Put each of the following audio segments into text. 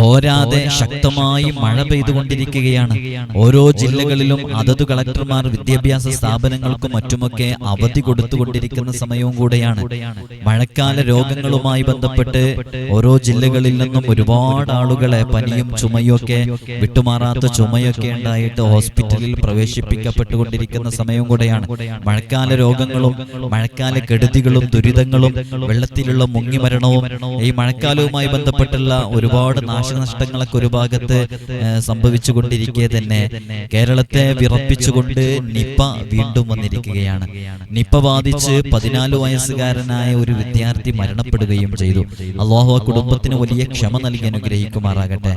തോരാതെ ശക്തമായി മഴ പെയ്തുകൊണ്ടിരിക്കുകയാണ്. ഓരോ ജില്ലകളിലും അതത് കളക്ടർമാർ വിദ്യാഭ്യാസ സ്ഥാപനങ്ങൾക്കും മറ്റുമൊക്കെ അവധി കൊടുത്തുകൊണ്ടിരിക്കുന്ന സമയവും കൂടെയാണ്. മഴക്കാല രോഗങ്ങളുമായി ബന്ധപ്പെട്ട് ഓരോ ജില്ലകളിൽ നിന്നും ഒരുപാട് ആളുകളെ പനിയും ചുമയൊക്കെ ഒക്കെ വിട്ടുമാറാത്ത ചുമയൊക്കെ ഉണ്ടായിട്ട് ഹോസ്പിറ്റലിൽ പ്രവേശിപ്പിക്കപ്പെട്ടുകൊണ്ടിരിക്കുന്ന സമയവും കൂടെയാണ്. മഴക്കാല രോഗങ്ങളും മഴക്കാല കെടുതികളും ദുരിതങ്ങളും വെള്ളത്തിലുള്ള മുങ്ങിമരണവും ഈ മഴക്കാലവുമായി ബന്ധപ്പെട്ടുള്ള ഒരുപാട് നാശനഷ്ടങ്ങളൊക്കെ ഒരു ഭാഗത്ത് സംഭവിച്ചുകൊണ്ടിരിക്കെ തന്നെ. കേരളത്തെ വിറപ്പിച്ചുകൊണ്ട് നിപ്പ വീണ്ടും വന്നിരിക്കുകയാണ്. നിപ്പ ബാധിച്ച് പതിനാല് വയസ്സുകാരനായ ഒരു വിദ്യാർത്ഥി മരണപ്പെടുകയും ചെയ്തു. അള്ളാഹു ആ കുടുംബത്തിന് വലിയ ക്ഷമ നൽകി അനുഗ്രഹിക്കുമാറാകട്ടെ.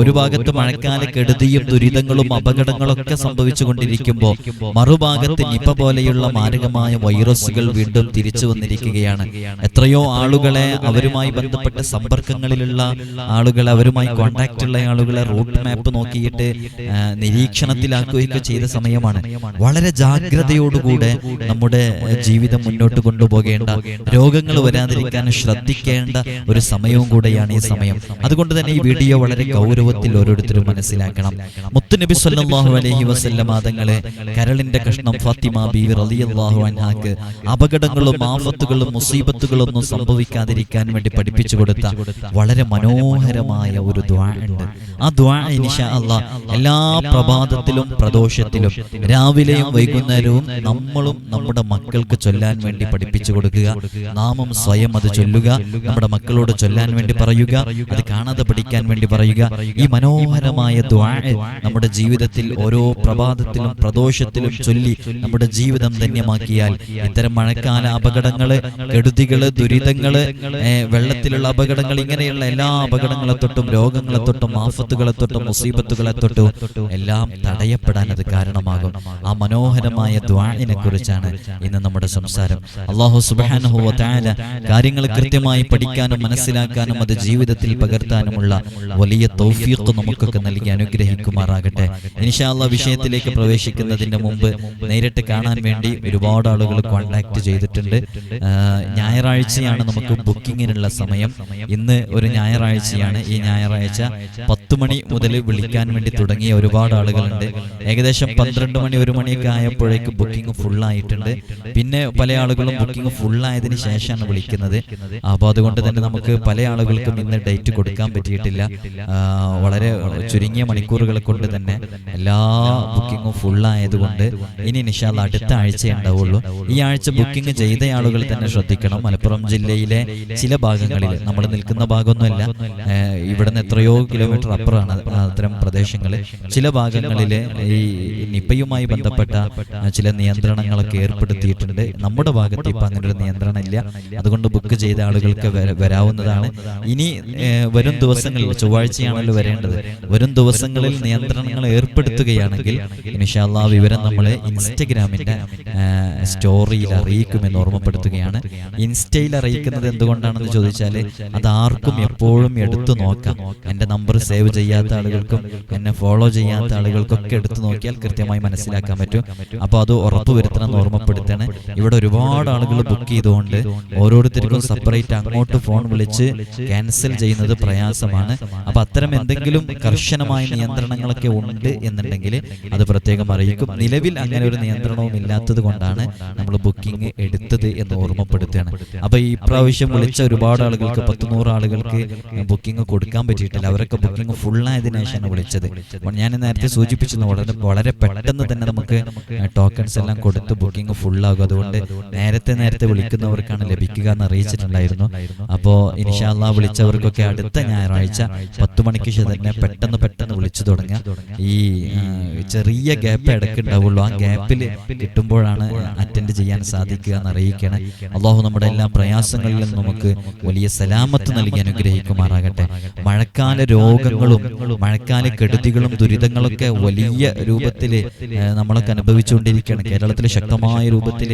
ഒരു ഭാഗത്ത് മഴക്കാല കെടുതിയും ദുരിതങ്ങളും അപകടങ്ങളൊക്കെ സംഭവിച്ചു കൊണ്ടിരിക്കുമ്പോൾ മറുഭാഗത്ത് നിപ പോലെയുള്ള മാരകമായ വൈറസുകൾ വീണ്ടും തിരിച്ചു വന്നിരിക്കുകയാണ്. എത്രയോ ആളുകളെ അവരുമായി ബന്ധപ്പെട്ട സമ്പർക്കങ്ങളിലുള്ള അവരുമായി കോണ്ടാക്ട് ഉള്ള ആളുകളെ റൂട്ട് മാപ്പ് നോക്കിയിട്ട് നിരീക്ഷണത്തിലാക്കുകയൊക്കെ ചെയ്ത സമയമാണ്. വളരെ ജാഗ്രതയോടുകൂടെ നമ്മുടെ ജീവിതം മുന്നോട്ട് കൊണ്ടുപോകേണ്ട രോഗങ്ങൾ വരാതിരിക്കാൻ ശ്രദ്ധിക്കേണ്ട ഒരു സമയവും കൂടെയാണ് ഈ സമയം. അതുകൊണ്ട് തന്നെ ഈ വീഡിയോ വളരെ ഗൗരവത്തിൽ ഓരോരുത്തരും മനസ്സിലാക്കണം. മുത്തുനബി സല്ലാഹു അലഹി വസ്ല്ല മാതങ്ങളെ കരളിന്റെ കഷ്ണം ഫാത്തിമ ബീവി റളിയല്ലാഹു അൻഹാക്ക് അപകടങ്ങളും ആഫത്തുകളും മുസീബത്തുകളും ഒന്നും സംഭവിക്കാതിരിക്കാൻ വേണ്ടി പഠിപ്പിച്ചു കൊടുത്ത വളരെ മനോഹരമായ ഒരു ദ്വാ ഉണ്ട്. ആ ദ്വാ ഇൻഷാ അള്ളാ എല്ലാ പ്രഭാതത്തിലും പ്രദോഷത്തിലും രാവിലെയും വൈകുന്നേരവും നമ്മളും നമ്മുടെ മക്കൾക്ക് ചൊല്ലാൻ വേണ്ടി പഠിപ്പിച്ചു കൊടുക്കുക. നാമം സ്വയം അത് ചൊല്ലുക. നമ്മുടെ മക്കളോട് ചൊല്ലാൻ വേണ്ടി പറയുക. അത് കാണാതെ പഠിക്കാൻ വേണ്ടി പറയുക. ഈ മനോഹരമായ ദ്വാ നമ്മുടെ ജീവിതത്തിൽ ഓരോ പ്രഭാതത്തിലും പ്രദോഷത്തിലും ചൊല്ലി നമ്മുടെ ജീവിതം ധന്യമാക്കിയാൽ ഇത്തരം മഴക്കാല അപകടങ്ങൾ കെടുതികൾ ദുരിതങ്ങൾ വെള്ളത്തിലുള്ള അപകടങ്ങൾ ഇങ്ങനെയുള്ള എല്ലാ അപകടങ്ങളെ തൊട്ടും രോഗങ്ങളെ തൊട്ടും ആഫത്തുകളെ തൊട്ടും മുസീബത്തുകളെ തൊട്ടും എല്ലാം തടയപ്പെടാൻ അത് കാരണമാകും. ആ മനോഹരമായ ദ്വാണിനെ കുറിച്ചാണ് ഇന്ന് നമ്മുടെ സംസാരം. അള്ളാഹു സുബ്ഹാനഹു വ തആല കാര്യങ്ങൾ കൃത്യമായി പഠിക്കാനും മനസ്സിലാക്കാനും അത് ജീവിതത്തിൽ പകർത്താനുമുള്ള വലിയ തൗഫീഖ് നമുക്കൊക്കെ നൽകി അനുഗ്രഹിക്കുമാറാകട്ടെ. ഇൻഷാ അല്ലാഹ് വിഷയത്തിലേക്ക് പ്രവേശിക്കുന്നതിന് മുമ്പ് നേരിട്ട് കാണാൻ വേണ്ടി ഒരുപാട് ആളുകൾ കോൺടാക്ട് ചെയ്തിട്ടുണ്ട്. ഞായറാഴ്ചയാണ് നമുക്ക് ബുക്കിങ്ങിനുള്ള സമയം. ഇന്ന് ഒരു ഞായറാഴ്ചയാണ്. ഈ ഞായറാഴ്ച പത്ത് മണി മുതൽ വിളിക്കാൻ വേണ്ടി തുടങ്ങിയ ഒരുപാട് ആളുകളുണ്ട്. ഏകദേശം പന്ത്രണ്ട് മണി ഒരു മണിയൊക്കെ ആയപ്പോഴേക്ക് ബുക്കിംഗ് ഫുൾ ആയിട്ടുണ്ട് പിന്നെ പല ആളുകളും ബുക്കിംഗ് ഫുൾ ആയതിനു ശേഷമാണ് വിളിക്കുന്നത്. അപ്പോൾ അതുകൊണ്ട് തന്നെ നമുക്ക് പല ആളുകൾക്കും ഇന്ന് ഡേറ്റ് കൊടുക്കാൻ പറ്റിയിട്ടില്ല. വളരെ ചുരുങ്ങിയ മണിക്കൂറുകൾ കൊണ്ട് തന്നെ എല്ലാ ബുക്കിങ്ങും ആയതുകൊണ്ട് ഇനി നിഷാദ് അടുത്ത ആഴ്ച ഉണ്ടാവുള്ളൂ. ഈ ആഴ്ച ബുക്കിംഗ് ചെയ്ത ആളുകൾ തന്നെ ശ്രദ്ധിക്കണം. മലപ്പുറം ജില്ലയിലെ ചില ഭാഗങ്ങളിൽ നമ്മൾ നിൽക്കുന്ന ഭാഗമൊന്നുമല്ല. ഇവിടുന്ന് എത്രയോ കിലോമീറ്റർ അപ്പുറമാണ് അത്തരം പ്രദേശങ്ങൾ ചില ഭാഗങ്ങളിലെ ഈ നിപ്പയുമായി ബന്ധപ്പെട്ട ചില നിയന്ത്രണങ്ങളൊക്കെ ഏർപ്പെടുത്തിയിട്ടുണ്ട്. നമ്മുടെ ഭാഗത്ത് ഇപ്പം അങ്ങനെ ഒരു നിയന്ത്രണം ഇല്ല അതുകൊണ്ട് ബുക്ക് ചെയ്ത ആളുകൾക്ക് വരാവുന്നതാണ്. ഇനി വരും ദിവസങ്ങളിൽ ചൊവ്വാഴ്ചയാണല്ലോ വരേണ്ടത്. വരും ദിവസങ്ങളിൽ നിയന്ത്രണങ്ങൾ ഏർപ്പെടുത്തുകയാണെങ്കിൽ ഇൻഷാല്ലാ വിവരം നമ്മൾ ഇൻസ്റ്റഗ്രാമിന്റെ ഏഹ്, സ്റ്റോറിയിൽ അറിയിക്കുമെന്ന് ഓർമ്മപ്പെടുത്തുകയാണ്. ഇൻസ്റ്റയിൽ അറിയിക്കുന്നത് എന്തുകൊണ്ടാണെന്ന് ചോദിച്ചാൽ അത് ആർക്കും എപ്പോഴും എടുത്തു നോക്കാം. എന്റെ നമ്പർ സേവ് ചെയ്യാത്ത ആളുകൾക്കും എന്നെ ഫോളോ ചെയ്യാത്ത ആളുകൾക്കൊക്കെ എടുത്തു നോക്കിയാൽ കൃത്യമായി മനസ്സിലാക്കാൻ പറ്റും. അപ്പോൾ അത് ഉറപ്പ് വരുത്തണം ഓർമ്മപ്പെടുത്തണം. ഇവിടെ ഒരുപാട് ആളുകൾ ബുക്ക് ചെയ്തുകൊണ്ട് ഓരോരുത്തർക്കും സെപ്പറേറ്റ് അങ്ങോട്ട് ഫോൺ വിളിച്ച് ക്യാൻസൽ ചെയ്യുന്നത് പ്രയാസമാണ്. അപ്പോൾ അത്തരം എന്തെങ്കിലും കർശനമായ നിയന്ത്രണങ്ങളൊക്കെ ഉണ്ട് എന്നുണ്ടെങ്കിൽ അത് പ്രത്യേകം അറിയിക്കും. നിലവിൽ അങ്ങനെ ഒരു നിയന്ത്രണവും ഇല്ലാത്തത് കൊണ്ടാണ് നമ്മൾ ബുക്കിംഗ് എടുത്തത് എന്ന് ഓർമ്മപ്പെടുത്തുകയാണ്. അപ്പോൾ ഈ പ്രാവശ്യം വിളിച്ച ഒരുപാട് ആളുകൾക്ക് പത്തുനൂറ് ആളുകൾക്ക് ബുക്കിംഗ് കൊടുക്കാൻ പറ്റിയിട്ടില്ല. അവരൊക്കെ ബുക്കിംഗ് ഫുൾ ആയതിനു ശേഷമാണ് വിളിച്ചത്. ഞാൻ നേരത്തെ സൂചിപ്പിച്ചത് വളരെ വളരെ പെട്ടെന്ന് തന്നെ നമുക്ക് ടോക്കൺസ് എല്ലാം കൊടുത്ത് ബുക്കിംഗ് ഫുൾ ആകും. അതുകൊണ്ട് നേരത്തെ നേരത്തെ വിളിക്കുന്നവർക്കാണ് ലഭിക്കുക എന്ന് അറിയിച്ചിട്ടുണ്ടായിരുന്നു. അപ്പോൾ ഇൻഷാല്ല വിളിച്ചവർക്കൊക്കെ അടുത്ത ഞായറാഴ്ച പത്ത് മണിക്ക് ശേഷം തന്നെ പെട്ടെന്ന് പെട്ടെന്ന് വിളിച്ചു തുടങ്ങുക. ഈ ചെറിയ ഗ്യാപ്പ് ഇടയ്ക്ക് ഉണ്ടാവുള്ളൂ. ആ ഗ്യാപ്പിൽ കിട്ടുമ്പോഴാണ് അറ്റൻഡ് ചെയ്യാൻ സാധിക്കുക എന്ന് അറിയിക്കണം അള്ളാഹു നമ്മുടെ എല്ലാ പ്രയാസങ്ങളിലും നമുക്ക് വലിയ സലാമത്ത് നൽകി അനുഗ്രഹിക്കുമാറാകട്ടെ മഴക്കാല രോഗങ്ങളും മഴക്കാല കെടുതികളും ദുരിതങ്ങളൊക്കെ വലിയ രൂപത്തിൽ നമ്മളൊക്കെ അനുഭവിച്ചുകൊണ്ടിരിക്കുകയാണ്. കേരളത്തിൽ ശക്തമായ രൂപത്തിൽ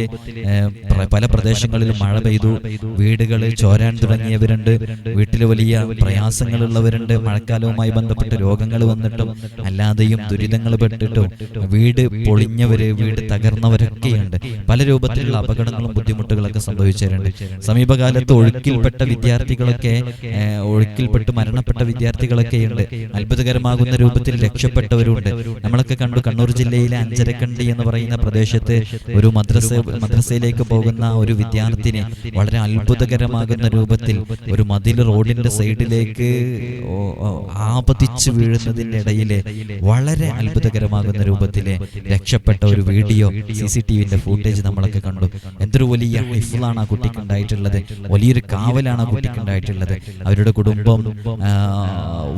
പല പ്രദേശങ്ങളിലും മഴ പെയ്തു. വീടുകൾ ചോരാൻ തുടങ്ങിയവരുണ്ട്. വീട്ടിൽ വലിയ പ്രയാസങ്ങളുള്ളവരുണ്ട്. മഴക്കാലവുമായി ബന്ധപ്പെട്ട് രോഗങ്ങൾ വന്നിട്ടും അല്ലാതെയും ദുരിതങ്ങൾ പെട്ടിട്ടും വീട് പൊളിഞ്ഞവര് വീട് തകർന്നവരൊക്കെയുണ്ട്. പല രൂപത്തിലുള്ള അപകടങ്ങളും ബുദ്ധിമുട്ടുകളൊക്കെ സംഭവിച്ചവരുണ്ട് സമീപകാലത്ത് ഒഴുക്കിൽപ്പെട്ട വിദ്യാർത്ഥികളൊക്കെ ഒഴുക്കിൽപ്പെട്ട് മരണപ്പെട്ട വിദ്യാർത്ഥികളൊക്കെയുണ്ട്. അത്ഭുതകരമാകുന്ന രൂപത്തിൽ രക്ഷപ്പെട്ടവരുണ്ട്. നമ്മളൊക്കെ കണ്ടു കണ്ണൂർ ജില്ലയിലെ അഞ്ചരക്കണ്ടി എന്ന് പറയുന്ന പ്രദേശത്ത് ഒരു മദ്രസ മദ്രസയിലേക്ക് പോകുന്ന ഒരു വിദ്യാർത്ഥിനെ വളരെ അത്ഭുതകരമാകുന്ന രൂപത്തിൽ ഒരു മതിൽ റോഡിന്റെ സൈഡിലേക്ക് ആപതിച്ചു വീഴുന്നതിന്റെ ഇടയിലെ വളരെ അത്ഭുതകരമാകുന്ന രൂപത്തിൽ രക്ഷപ്പെട്ട ഒരു വീഡിയോ സി സി ടി വിന്റെ ഫുട്ടേജ് നമ്മളൊക്കെ കണ്ടു. എന്തൊരു വലിയ ഹൈഫിളാണ് ആ കുട്ടിക്ക് ഉണ്ടായിട്ടുള്ളത്. വലിയൊരു കാവലാണ് ആ കുട്ടിക്ക് ഉണ്ടായിട്ടുള്ളത്. അവരുടെ കുടുംബം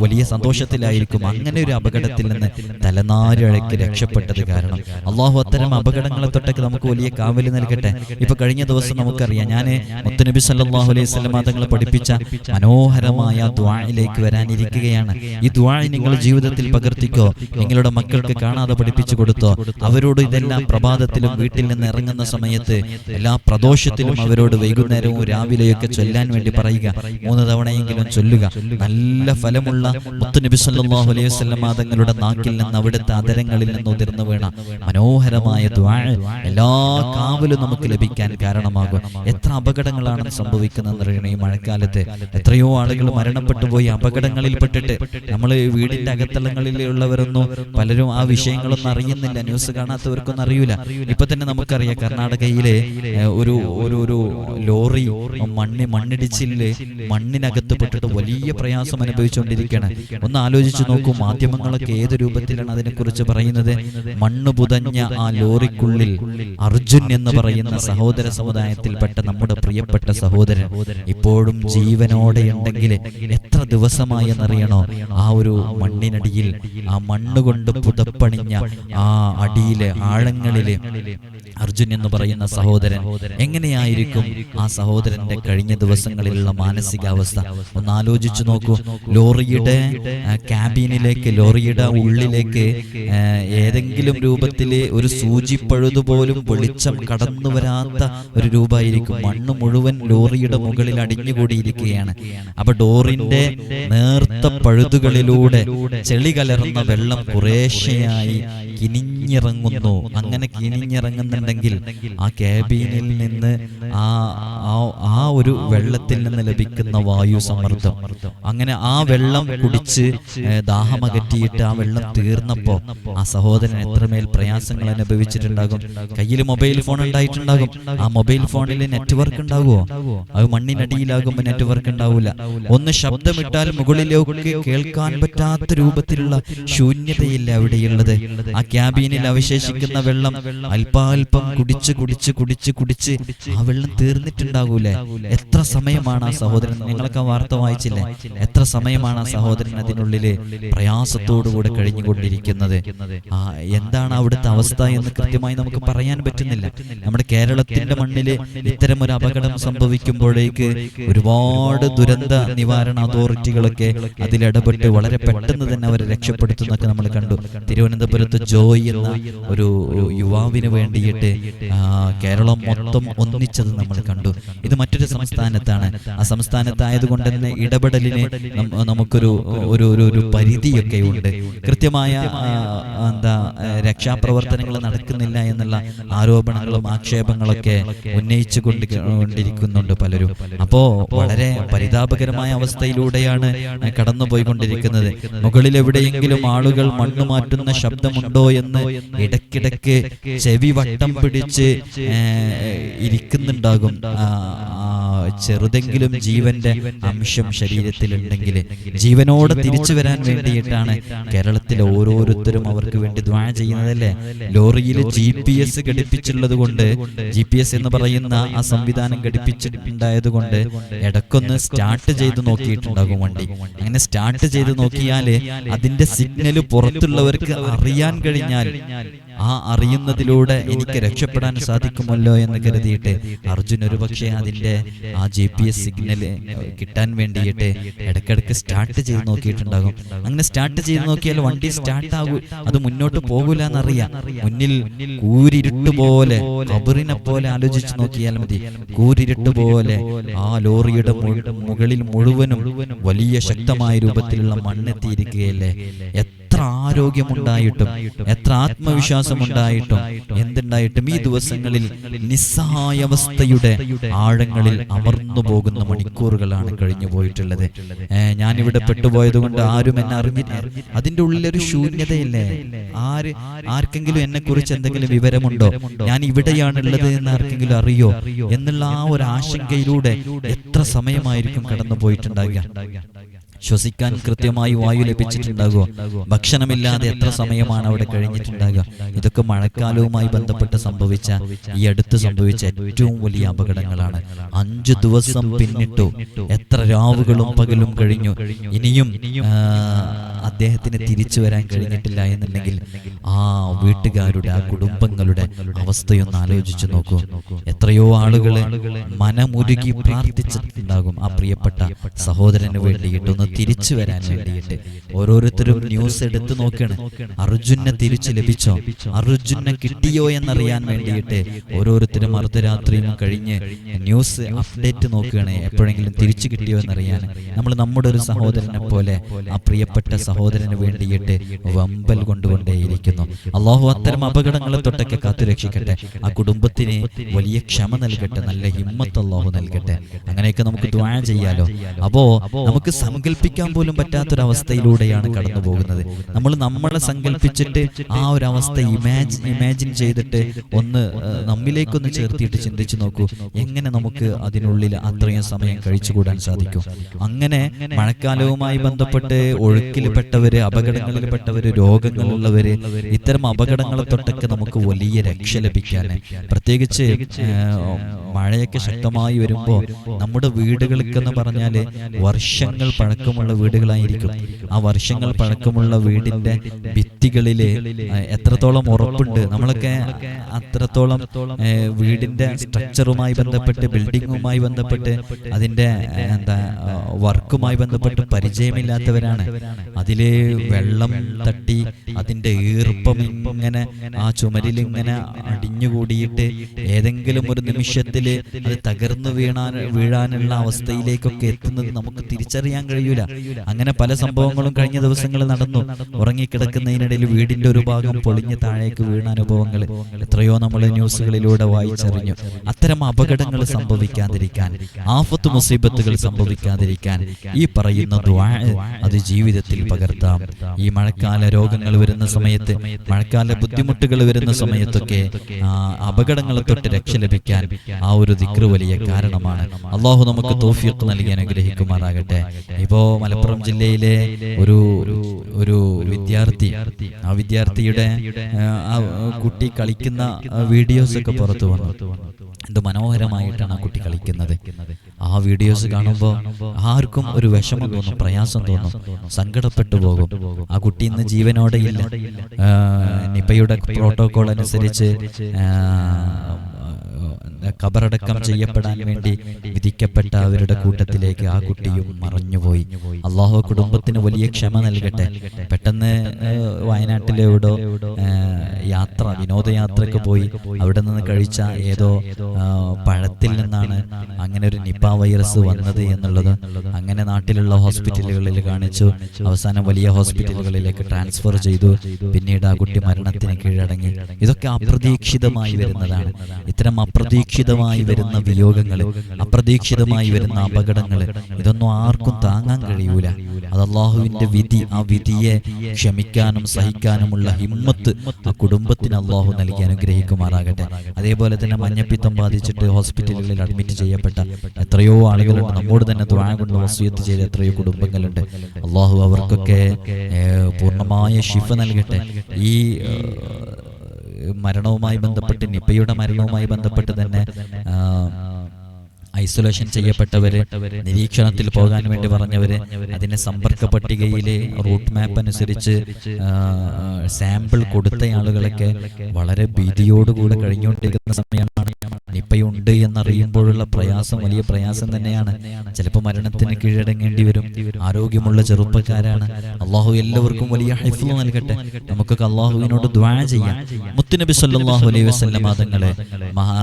വലിയ സന്തോഷത്തിലായിരിക്കും. അങ്ങനെ ഒരു അപകടത്തിൽ നിന്ന് തലനാരിഴയ്ക്ക് രക്ഷപ്പെട്ടത് കാരണം. അള്ളാഹു അത്തരം അപകടങ്ങളെ തൊട്ടൊക്കെ നമുക്ക് വലിയ കാവൽ നൽകട്ടെ. ഇപ്പൊ കഴിഞ്ഞ ദിവസം നമുക്കറിയാം. ഞാൻ മുത്തനബി സല്ലാഹു അലൈഹി സ്വലമാ തങ്ങൾ പഠിപ്പിച്ച മനോഹരമായ ദ്വായിലേക്ക് വരാനിരിക്കുകയാണ്. ഈ ദ്വാഴ നിങ്ങൾ ജീവിതത്തിൽ പകർത്തിക്കോ? നിങ്ങളുടെ മക്കൾക്ക് കാണാതെ പഠിപ്പിച്ചു കൊടുത്തോ? അവരോട് ഇതെല്ലാം പ്രഭാതത്തിലും വീട്ടിൽ നിന്ന് ഇറങ്ങുന്ന സമയത്ത് എല്ലാ പ്രദോഷത്തിലും അവരോട് വൈകുന്നേരവും രാവിലെയൊക്കെ ചൊല്ലാൻ വേണ്ടി പറയുക. മൂന്ന് തവണയെങ്കിലും ചൊല്ലുക. നല്ല ഫലമുള്ള മുത്തുനബി സല്ലാഹു അലൈഹി വസ്ലം തങ്ങളുടെ നാക്കിൽ നിന്ന് അവിടുത്തെ അതരങ്ങളിൽ നിന്ന് ഉതിർന്നു വീണ മനോഹരമായ ദ്വാഴ എല്ലാ കാവലും നമുക്ക് ലഭിക്കാൻ കാരണമാകും. എത്ര അപകടങ്ങളാണ് സംഭവിക്കുന്നതെന്ന് ഈ മഴക്കാലത്ത്. എത്രയോ ആളുകൾ മരണപ്പെട്ടു പോയി. അപകടങ്ങളിൽ പെട്ടിട്ട് നമ്മൾ വീടിന്റെ അകത്തളങ്ങളിലുള്ളവരൊന്നും പലരും ആ വിഷയങ്ങളൊന്നും അറിയുന്നില്ല. ന്യൂസ് കാണാത്തവർക്കൊന്നും അറിയൂല ഇപ്പൊ തന്നെ നമുക്കറിയാം കർണാടകയിലെ ഒരു ഒരു ഒരു ലോറി മണ്ണ് മണ്ണിടിച്ചിൽ മണ്ണിനകത്ത് പെട്ടിട്ട് വലിയ പ്രയാസം അനുഭവിച്ചുകൊണ്ടിരിക്കുകയാണ്. ഒന്ന് ആലോചിച്ചു നോക്കൂ മാധ്യമങ്ങളൊക്കെ ഏത് രൂപത്തിലാണ് അതിനെക്കുറിച്ച് പറയുന്നത്? മണ്ണ് പുതഞ്ഞ ആ ലോറിക്കുള്ളിൽ അർജുൻ എന്ന് പറയുന്ന സഹോദര സമുദായത്തിൽപ്പെട്ട നമ്മുടെ പ്രിയപ്പെട്ട സഹോദരൻ. ഇപ്പോഴും ജീവനോടെ ഉണ്ടെങ്കിൽ എത്ര ദിവസമായി എന്നറിയണോ ആ ഒരു മണ്ണിനടിയിൽ ആ മണ്ണ് കൊണ്ട് പുതപ്പണിഞ്ഞ ആ അടിയിലെ ആഴങ്ങളിൽ അർജുൻ എന്ന് പറയുന്ന സഹോദരൻ എങ്ങനെയായിരിക്കും ആ സഹോദരന്റെ കഴിഞ്ഞ ദിവസങ്ങളിലുള്ള മാനസികാവസ്ഥ? ഒന്ന് ആലോചിച്ചു നോക്കൂ. ലോറിയുടെ ക്യാബിനിലേക്ക് ലോറിയുടെ ഉള്ളിലേക്ക് ഏതെങ്കിലും രൂപത്തിലെ ഒരു സൂചി പോലും വെളിച്ചം കടന്നു വരാത്ത ഒരു രൂപമായിരിക്കും. മണ്ണ് മുഴുവൻ ലോറിയുടെ മുകളിൽ അടിഞ്ഞുകൂടിയിരിക്കുകയാണ്. അപ്പൊ ഡോറിന്റെ നേർത്ത പഴുതുകളിലൂടെ ചെളി കലർന്ന വെള്ളം കുറേശ്ശെയായി കിനിഞ്ഞിറങ്ങുന്നു. അങ്ങനെ കിനിഞ്ഞിറങ്ങുന്നുണ്ടെങ്കിൽ ആ ക്യാബിനിൽ നിന്ന് ആ ആ- ഒരു വെള്ളത്തിൽ നിന്ന് ലഭിക്കുന്ന വായു സമ്മർദ്ദം. അങ്ങനെ ആ വെള്ളം കുടിച്ച് ദാഹമകറ്റിയിട്ട് ആ വെള്ളം തീർന്നപ്പോ ആ സഹോദരൻ എത്രമേൽ പ്രയാസങ്ങൾ അനുഭവിച്ചിട്ടുണ്ടാകും. കയ്യിൽ മൊബൈൽ ഫോൺ ഉണ്ടായിട്ടുണ്ടാകും. ആ മൊബൈൽ ഫോണിൽ നെറ്റ്വർക്ക് ഉണ്ടാകുമോ അത് മണ്ണിനടിയിലാകുമ്പോൾ നെറ്റ്വർക്ക് ഉണ്ടാവില്ല ഒന്ന് ശബ്ദമിട്ടാൽ മുകളിലേക്ക് കേൾക്കാൻ പറ്റാത്ത രൂപത്തിലുള്ള ശൂന്യതയില്ല അവിടെയുള്ളത്. ആ ക്യാബിനിൽ അവശേഷിക്കുന്ന വെള്ളം അല്പാൽപം കുടിച്ച് കുടിച്ച് കുടിച്ച് കുടിച്ച് ആ വെള്ളം തീർന്നിട്ടുണ്ടാകൂലേ? എത്ര സമയമാണ് ആ സഹോദരൻ? നിങ്ങളൊക്കെ ആ വാർത്ത വായിച്ചില്ലേ? എത്ര സമയമാണ് ആ സഹോദരൻ അതിനുള്ളിൽ പ്രയാസത്തോടുകൂടെ കഴിഞ്ഞുകൊണ്ടിരിക്കുന്നത്? ആ എന്താണ് അവിടുത്തെ അവസ്ഥ എന്ന് കൃത്യമായി നമുക്ക് പറയാൻ പറ്റുന്നില്ല. നമ്മുടെ കേരളത്തിന്റെ മണ്ണിൽ ഇത്തരം ഒരു അപകടം സംഭവിക്കുമ്പോഴേക്ക് ഒരുപാട് ദുരന്ത നിവാരണ അതോറിറ്റികളൊക്കെ അതിലിടപെട്ട് വളരെ പെട്ടെന്ന് തന്നെ അവരെ രക്ഷപ്പെടുത്തുന്നൊക്കെ നമ്മൾ കണ്ടു. തിരുവനന്തപുരത്ത് ജോയ് എന്ന ഒരു യുവാവിന് വേണ്ടിയിട്ട് കേരളം മൊത്തം ഒന്നിച്ചത് നമ്മൾ കണ്ടു. ഇത് മറ്റൊരു സംസ്ഥാനത്താണ്. ആ സംസ്ഥാനത്തായതുകൊണ്ട് തന്നെ ഇടപെടലിന് നമുക്കൊരു ഒരു ഒരു പരിധിയൊക്കെ ഉണ്ട് കൃത്യമായ എന്താ രക്ഷാപ്രവർത്തനങ്ങൾ നടക്കുന്നില്ല എന്നുള്ള ആരോപണങ്ങളും ആക്ഷേപങ്ങളൊക്കെ ഉന്നയിച്ചു കൊണ്ട് കൊണ്ടിരിക്കുന്നുണ്ട് പലരും. അപ്പോ വളരെ പരിതാപകരമായ അവസ്ഥയിലൂടെയാണ് കടന്നുപോയിക്കൊണ്ടിരിക്കുന്നത്. മുകളിൽ എവിടെയെങ്കിലും ആളുകൾ മണ്ണ് മാറ്റുന്ന ശബ്ദമുണ്ടോ എന്ന് ഇടക്കിടക്ക് ചെവി വട്ടം പിടിച്ച് ഇരിക്കുന്നുണ്ടാകും. ചെറുതെങ്കിലും ജീവന്റെ അംശം ശരീരത്തിലുണ്ടെങ്കിൽ ജീവനോട് തിരിച്ചു വരാൻ വേണ്ടിയിട്ടാണ് കേരളത്തിലെ ഓരോരുത്തരും അവർക്ക് വേണ്ടി ദ്വാ ചെയ്യുന്നതല്ലേ? ലോറിയിൽ ജി പി എസ് ഘടിപ്പിച്ചുള്ളത് കൊണ്ട് ജി പി എസ് എന്ന് പറയുന്ന ആ സംവിധാനം ഘടിപ്പിച്ചിട്ടുണ്ടായത് കൊണ്ട് ഇടക്കൊന്ന് സ്റ്റാർട്ട് ചെയ്ത് നോക്കിയിട്ടുണ്ടാകും വണ്ടി. അങ്ങനെ സ്റ്റാർട്ട് ചെയ്ത് നോക്കിയാൽ അതിന്റെ സിഗ്നൽ പുറത്തുള്ളവർക്ക് അറിയാൻ കഴിഞ്ഞാൽ ആ അറിയുന്നതിലൂടെ എനിക്ക് രക്ഷപ്പെടാൻ സാധിക്കുമല്ലോ എന്ന് കരുതിയിട്ട് അർജുൻ ഒരു പക്ഷേ അതിന്റെ ആ ജി പി എസ് സിഗ്നൽ കിട്ടാൻ വേണ്ടിയിട്ട് ഇടയ്ക്കിടയ്ക്ക് സ്റ്റാർട്ട് ചെയ്ത് നോക്കിയിട്ടുണ്ടാകും. അങ്ങനെ സ്റ്റാർട്ട് ചെയ്ത് നോക്കിയാൽ വണ്ടി സ്റ്റാർട്ട് ആകൂ. അത് മുന്നോട്ട് പോകൂല എന്നറിയാം. മുന്നിൽ കൂരിരുട്ട് പോലെ കബറിനെ പോലെ ആലോചിച്ച് നോക്കിയാൽ മതി. കൂരിരുട്ട് പോലെ ആ ലോറിയുടെ മുകളിൽ മുഴുവനും വലിയ ശക്തമായ രൂപത്തിലുള്ള മണ്ണെത്തിയിരിക്കുകയല്ലേ? എത്ര ആരോഗ്യമുണ്ടായിട്ടും എത്ര ആത്മവിശ്വാസമുണ്ടായിട്ടും എന്തുണ്ടായിട്ടും ഈ ദിവസങ്ങളിൽ നിസ്സഹായാവസ്ഥയുടെ ആഴങ്ങളിൽ അമർന്നു പോകുന്ന മണിക്കൂറുകളാണ് കഴിഞ്ഞു പോയിട്ടുള്ളത്. ഞാനിവിടെ പെട്ടുപോയത് കൊണ്ട് ആരും എന്നെ അറിഞ്ഞില്ല. അതിന്റെ ഉള്ളിലൊരു ശൂന്യതയില്ലേ? ആര് ആർക്കെങ്കിലും എന്നെ കുറിച്ച് എന്തെങ്കിലും വിവരമുണ്ടോ? ഞാൻ ഇവിടെയാണുള്ളത് എന്ന് ആർക്കെങ്കിലും അറിയോ? എന്നുള്ള ആ ഒരു ആശങ്കയിലൂടെ എത്ര സമയമായിരിക്കും കടന്നു പോയിട്ടുണ്ടാകുക ശ്വസിക്കാൻ കൃത്യമായി വായു ലഭിച്ചിട്ടുണ്ടാകുമോ? ഭക്ഷണമില്ലാതെ എത്ര സമയമാണ് അവിടെ കഴിഞ്ഞിട്ടുണ്ടാകുക? ഇതൊക്കെ മഴക്കാലവുമായി ബന്ധപ്പെട്ട് സംഭവിച്ച ഈ അടുത്ത് സംഭവിച്ച ഏറ്റവും വലിയ അപകടങ്ങളാണ്. അഞ്ചു ദിവസം പിന്നിട്ടു. എത്ര രാവുകളും പകലും കഴിഞ്ഞു. ഇനിയും അദ്ദേഹത്തിന് തിരിച്ചു വരാൻ കഴിഞ്ഞിട്ടില്ല എന്നുണ്ടെങ്കിൽ ആ വീട്ടുകാരുടെ ആ കുടുംബങ്ങളുടെ അവസ്ഥയൊന്ന് ആലോചിച്ചു നോക്കൂ. എത്രയോ ആളുകൾ മനമുരുകി പ്രാർത്ഥിച്ചിട്ടുണ്ടാകും ആ പ്രിയപ്പെട്ട സഹോദരന് വേണ്ടിയിട്ട്. ഒന്ന് തിരിച്ചു വരാൻ വേണ്ടിയിട്ട്. ഓരോരുത്തരും ന്യൂസ് എടുത്തു നോക്കണം അർജുനെ തിരിച്ചു ലഭിച്ചോ? അർജുനെ കിട്ടിയോ എന്നറിയാൻ വേണ്ടിയിട്ട് ഓരോരുത്തരും അർദ്ധരാത്രിയും കഴിഞ്ഞ് ന്യൂസ് അപ്ഡേറ്റ് നോക്കുകയാണ്. എപ്പോഴെങ്കിലും തിരിച്ചു കിട്ടിയോ എന്നറിയാൻ നമ്മൾ നമ്മുടെ ഒരു സഹോദരനെ പോലെ ആ പ്രിയപ്പെട്ട സഹോദരന് വേണ്ടിയിട്ട് വമ്പൽ കൊണ്ടുകൊണ്ടേയിരിക്കുന്നു. അള്ളാഹു അത്തരം അപകടങ്ങളെ തൊട്ടൊക്കെ കാത്തുരക്ഷിക്കട്ടെ. ആ കുടുംബത്തിന് വലിയ ക്ഷമ നൽകട്ടെ. നല്ല ഹിമ്മത്ത് അള്ളാഹു നൽകട്ടെ. അങ്ങനെയൊക്കെ നമുക്ക് ദ്വാരം ചെയ്യാലോ. അപ്പോ നമുക്ക് സങ്കല്പിക്കാൻ പോലും പറ്റാത്തൊരവസ്ഥയിലൂടെയാണ് കടന്നു പോകുന്നത് നമ്മൾ നമ്മളെ സങ്കല്പിച്ചിട്ട് ആ ഒരു അവസ്ഥ ഇമാജിൻ ഇമാജിൻ ചെയ്തിട്ട് ഒന്ന് നമ്മിലേക്കൊന്ന് ചേർത്തിയിട്ട് ചിന്തിച്ചു നോക്കൂ. എങ്ങനെ നമുക്ക് അതിനുള്ളിൽ അത്രയും സമയം കഴിച്ചുകൂടാൻ സാധിക്കും? അങ്ങനെ മഴക്കാലവുമായി ബന്ധപ്പെട്ട് ഒഴുക്കിൽപ്പെട്ടവര് അപകടങ്ങളിൽപ്പെട്ടവര് രോഗങ്ങളുള്ളവര് ഇത്തരം അപകടങ്ങളെ തൊട്ടൊക്കെ നമുക്ക് വലിയ രക്ഷ ലഭിക്കാൻ. പ്രത്യേകിച്ച് മഴയൊക്കെ ശക്തമായി വരുമ്പോ നമ്മുടെ വീടുകൾക്കെന്ന് പറഞ്ഞാൽ വർഷങ്ങൾ പഴക്കമുള്ള വീടുകളായിരിക്കും. ആ വർഷങ്ങൾ പഴക്കമുള്ള വീടിന്റെ ഭിത്തികളിൽ എത്രത്തോളം ഉറപ്പുണ്ട് നമ്മളൊക്കെ അത്രത്തോളം വീടിന്റെ സ്ട്രക്ചറുമായി ബന്ധപ്പെട്ട് ബിൽഡിങ്ങുമായി ബന്ധപ്പെട്ട് അതിന്റെ എന്താ വർക്കുമായി ബന്ധപ്പെട്ട് പരിചയമില്ലാത്തവരാണ്. അതിൽ വെള്ളം തട്ടി അതിന്റെ ഈർപ്പം ഇങ്ങനെ ആ ചുമരിൽ ഇങ്ങനെ അടിഞ്ഞുകൂടിയിട്ട് ഏതെങ്കിലും ഒരു നിമിഷത്തിൽ അത് തകർന്നു വീണാൻ വീഴാനുള്ള അവസ്ഥയിലേക്കൊക്കെ എത്തുന്നത് നമുക്ക് തിരിച്ചറിയാൻ കഴിയൂല. അങ്ങനെ പല സംഭവങ്ങളും കഴിഞ്ഞ ദിവസങ്ങളിൽ നടന്നു. ഉറങ്ങിക്കിടക്കുന്നതിനിടയിൽ വീടിന്റെ ഒരു ഭാഗം പൊളിഞ്ഞ് താഴേക്ക് വീണ അനുഭവങ്ങൾ എത്രയോ നമ്മൾ ന്യൂസുകളിലൂടെ വായിച്ചറിഞ്ഞു. അത്തരം അപകടങ്ങൾ സംഭവിക്കാതിരിക്കാൻ ആഫത്ത് മുസീബത്തുകൾ സംഭവിക്കാതിരിക്കാൻ ഈ പറയുന്ന അത് ജീവിതത്തിൽ പകർത്താം. ഈ മഴക്കാല രോഗങ്ങൾ വരുന്ന സമയത്ത് മഴക്കാല ബുദ്ധിമുട്ടുകൾ വരുന്ന സമയത്തൊക്കെ അപകടങ്ങളെ തൊട്ട് രക്ഷ ലഭിക്കാൻ ആ ഒരു ദിക്റ് വലിയ കാരണമാണ്. അള്ളാഹു നമുക്ക് തോഫിയൊക്കെ നൽകി അനുഗ്രഹിക്കുമാറാകട്ടെ. ഇപ്പോ മലപ്പുറം ജില്ലയിലെ ഒരു ഒരു വിദ്യാർത്ഥി. ആ വിദ്യാർത്ഥിയുടെ ആ, കുട്ടി കളിക്കുന്ന വീഡിയോസ് ഒക്കെ പുറത്തു വന്നു. എന്ത് മനോഹരമായിട്ടാണ് ആ കുട്ടി കളിക്കുന്നത്. ആ വീഡിയോസ് കാണുമ്പോൾ ആർക്കും ഒരു വിഷമം തോന്നും പ്രയാസം തോന്നും സങ്കടപ്പെട്ടു പോകും. ആ കുട്ടി ഇന്ന് ജീവനോടെ ഇല്ല. നിപയുടെ പ്രോട്ടോകോൾ അനുസരിച്ച് കബറടക്കം ചെയ്യപ്പെടാൻ വേണ്ടി വിധിക്കപ്പെട്ട അവരുടെ കൂട്ടത്തിലേക്ക് ആ കുട്ടിയും മറഞ്ഞുപോയി. അള്ളാഹു കുടുംബത്തിന് വലിയ ക്ഷമ നൽകട്ടെ. പെട്ടെന്ന് ഏഹ്, വയനാട്ടിലെ എവിടോ യാത്ര വിനോദയാത്രക്ക് പോയി. അവിടെ നിന്ന് കഴിച്ച ഏതോ പഴത്തിൽ നിന്നാണ് അങ്ങനെ ഒരു നിപ വൈറസ് വന്നത് എന്നുള്ളത് അങ്ങനെ നാട്ടിലുള്ള ഹോസ്പിറ്റലുകളിൽ കാണിച്ചു. അവസാനം വലിയ ഹോസ്പിറ്റലുകളിലേക്ക് ട്രാൻസ്ഫർ ചെയ്തു. പിന്നീട് ആ കുട്ടി മരണത്തിന് കീഴടങ്ങി. ഇതൊക്കെ അപ്രതീക്ഷിതമായി വരുന്നതാണ്. ഇത്തരം അപ്രതീക്ഷിതമായി വരുന്ന വിയോഗങ്ങൾ അപ്രതീക്ഷിതമായി വരുന്ന അപകടങ്ങൾ ഇതൊന്നും ആർക്കും താങ്ങാൻ കഴിയൂല. അത് അള്ളാഹുവിന്റെ വിധി ആ വിധിയെ ക്ഷമിക്കാനും സഹിക്കാനുമുള്ള ഹിമ്മത്ത് ആ കുടുംബത്തിന് അള്ളാഹു നൽകി അനുഗ്രഹിക്കുമാറാകട്ടെ. അതേപോലെ തന്നെ മഞ്ഞപ്പിത്തം ബാധിച്ചിട്ട് ഹോസ്പിറ്റലുകളിൽ അഡ്മിറ്റ് ചെയ്യപ്പെട്ട എത്രയോ ആളുകളുണ്ട് നമ്മോട് തന്നെ ദ്വാ കൊണ്ട് വസൂയത്ത് ചെയ്ത എത്രയോ കുടുംബങ്ങളുണ്ട്. അള്ളാഹു അവർക്കൊക്കെ പൂർണമായ ശിഫ നൽകട്ടെ. ഈ മരണവുമായി ബന്ധപ്പെട്ട് നിപ്പയുടെ മരണവുമായി ബന്ധപ്പെട്ട് തന്നെ ഐസൊലേഷൻ ചെയ്യപ്പെട്ടവര് നിരീക്ഷണത്തിൽ പോകാൻ വേണ്ടി പറഞ്ഞവര് അതിന്റെ സമ്പർക്ക പട്ടികയിലെ റൂട്ട് മാപ്പ് അനുസരിച്ച് സാമ്പിൾ കൊടുത്ത ആളുകളൊക്കെ വളരെ ഭീതിയോടുകൂടെ കഴിഞ്ഞുകൊണ്ടിരിക്കുന്ന സമയമാണ്. നിപ്പയുണ്ട് എന്നറിയുമ്പോഴുള്ള പ്രയാസം വലിയ പ്രയാസം തന്നെയാണ്. ചിലപ്പോൾ മരണത്തിന് കീഴടങ്ങേണ്ടി വരും. ആരോഗ്യമുള്ള ചെറുപ്പക്കാരാണ്. അള്ളാഹു എല്ലാവർക്കും വലിയ ഹൈഫ് നൽകട്ടെ. നമുക്കൊക്കെ അള്ളാഹുവിനോട് ദ്വാ ചെയ്യാം. മുത്തുനബി സല്ലാഹു അലൈഹി മാതങ്ങളെ മഹാ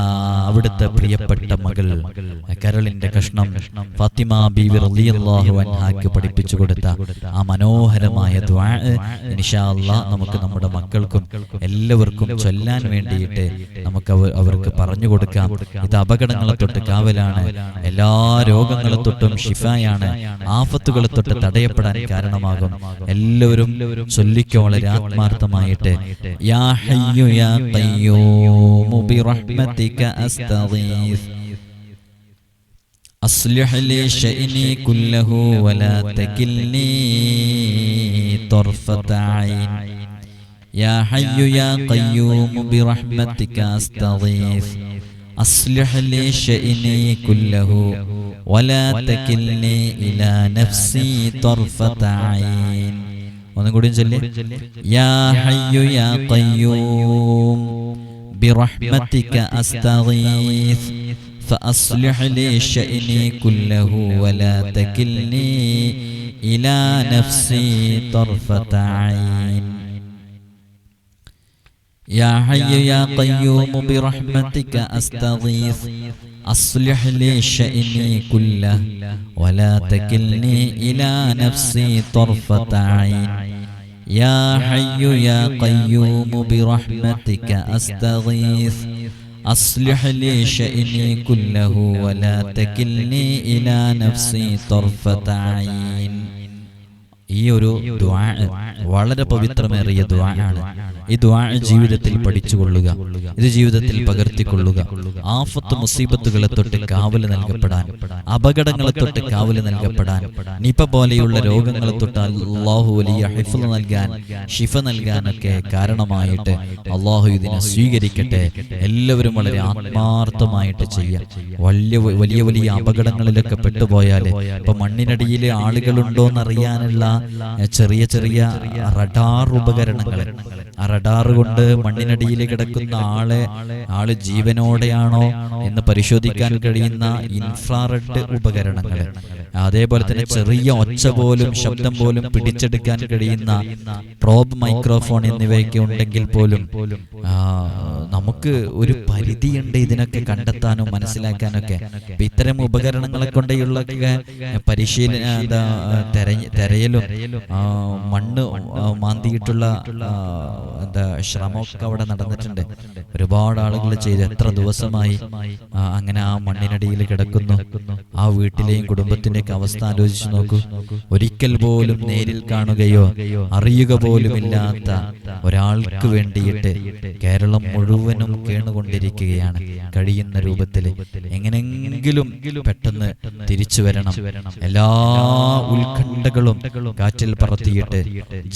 അവിടുത്തെ പ്രിയപ്പെട്ട മകൾ കരളിന്റെ കഷ്ണം ഫാത്തിമ ബീവി റളിയല്ലാഹു അൻഹാക്ക് പഠിപ്പിച്ചു കൊടുത്ത ആ മനോഹരമായ ദ്വാ ഇൻഷാ നമുക്ക് നമ്മുടെ മക്കൾക്കും എല്ലാവർക്കും ചൊല്ലാൻ വേണ്ടിയിട്ട് നമുക്ക് അവർക്ക് പറഞ്ഞു കൊടുക്കാം. ഇത് അപകടങ്ങളെ തൊട്ട് കാവലാണ് എല്ലാ രോഗങ്ങളെ തൊട്ടും ഷിഫായാണ് ആഫത്തുകളെ തൊട്ട് തടയപ്പെടാൻ കാരണമാകും എല്ലാവരും ചൊല്ലിക്കോ വളരെ ആത്മാർത്ഥമായിട്ട് യാ ഹയ്യു യാ ഖയ്യൂമു ബിറഹ്മതിക അസ്തഗീസ് أصلح لي شأني كله ولا تكلني طرفة عين يا حي يا قيوم برحمتك أستغيث أصلح لي شئني كله ولا تكلني إلى نفسي طرفة عين. ونقول يا حي يا قيوم. برحمتك أستغيث. فأصلح لي شأني كله ولا تكلني إلى نفسي طرفة عين. يا حي يا قيوم برحمتك أستغيث أصلح لي شأني كله ولا تكلني إلى نفسي طرفة عين يا حي يا قيوم برحمتك أستغيث أصلح لي شأني كله ولا تكلني إلى نفسي طرفة عين ഈ ഒരു ദ്വാ വളരെ പവിത്രമേറിയ ദ്വാ ആണ് ഈ ദ്വാ ജീവിതത്തിൽ പഠിച്ചുകൊള്ളുക. ഇത് ജീവിതത്തിൽ പകർത്തിക്കൊള്ളുക. ആഫത്ത് മുസീബത്തുകളെ തൊട്ട് കാവൽ നൽകപ്പെടാൻ. അപകടങ്ങളെ തൊട്ട് കാവൽ നൽകപ്പെടാൻ. നിപ പോലെയുള്ള രോഗങ്ങളെ തൊട്ട് അള്ളാഹു വലിയ ഹിഫ് നൽകാൻ ഷിഫ നൽകാനൊക്കെ കാരണമായിട്ട് അള്ളാഹു ഇതിനെ സ്വീകരിക്കട്ടെ. എല്ലാവരും വളരെ ആത്മാർത്ഥമായിട്ട് ചെയ്യാം. വലിയ വലിയ വലിയ അപകടങ്ങളിലൊക്കെ പെട്ടുപോയാൽ ഇപ്പൊ മണ്ണിനടിയിൽ ആളുകളുണ്ടോന്നറിയാനുള്ള ചെറിയ ചെറിയ റഡാർ ഉപകരണങ്ങൾ. ആ റഡാർ കൊണ്ട് മണ്ണിനടിയിൽ കിടക്കുന്ന ആളെ ആൾ ജീവനോടെയാണോ എന്ന് പരിശോധിക്കാൻ കഴിയുന്ന ഇൻഫ്രാറെഡ് ഉപകരണങ്ങൾ. അതേപോലെ തന്നെ ചെറിയ ഒച്ച പോലും ശബ്ദം പോലും പിടിച്ചെടുക്കാൻ കഴിയുന്ന പ്രോബ് മൈക്രോഫോൺ എന്നിവയൊക്കെ ഉണ്ടെങ്കിൽ പോലും നമുക്ക് ഒരു പരിധിയുണ്ട് ഇതിനൊക്കെ കണ്ടെത്താനും മനസ്സിലാക്കാനൊക്കെ ഇത്തരം ഉപകരണങ്ങളെ കൊണ്ടുള്ള പരിശീലന തെരയലും മണ്ണ് മാന്തിയിട്ടുള്ള എന്താ ശ്രമമൊക്കെ അവിടെ നടന്നിട്ടുണ്ട്. ഒരുപാട് ആളുകൾ ചെയ്ത് എത്ര ദിവസമായി അങ്ങനെ ആ മണ്ണിനടിയിൽ കിടക്കുന്നു. ആ വീട്ടിലെയും കുടുംബത്തിന്റെയൊക്കെ അവസ്ഥ ആലോചിച്ച് നോക്കൂ. ഒരിക്കൽ പോലും നേരിൽ കാണുകയോ അറിയുക പോലും ഇല്ലാത്ത ഒരാൾക്ക് വേണ്ടിയിട്ട് കേരളം മുഴുവനും കേണുകൊണ്ടിരിക്കുകയാണ് കഴിയുന്ന രൂപത്തിൽ എങ്ങനെങ്കിലും പെട്ടെന്ന് തിരിച്ചു വരണം. എല്ലാ ഉത്കണ്ഠകളും കാറ്റിൽ പറത്തിയിട്ട്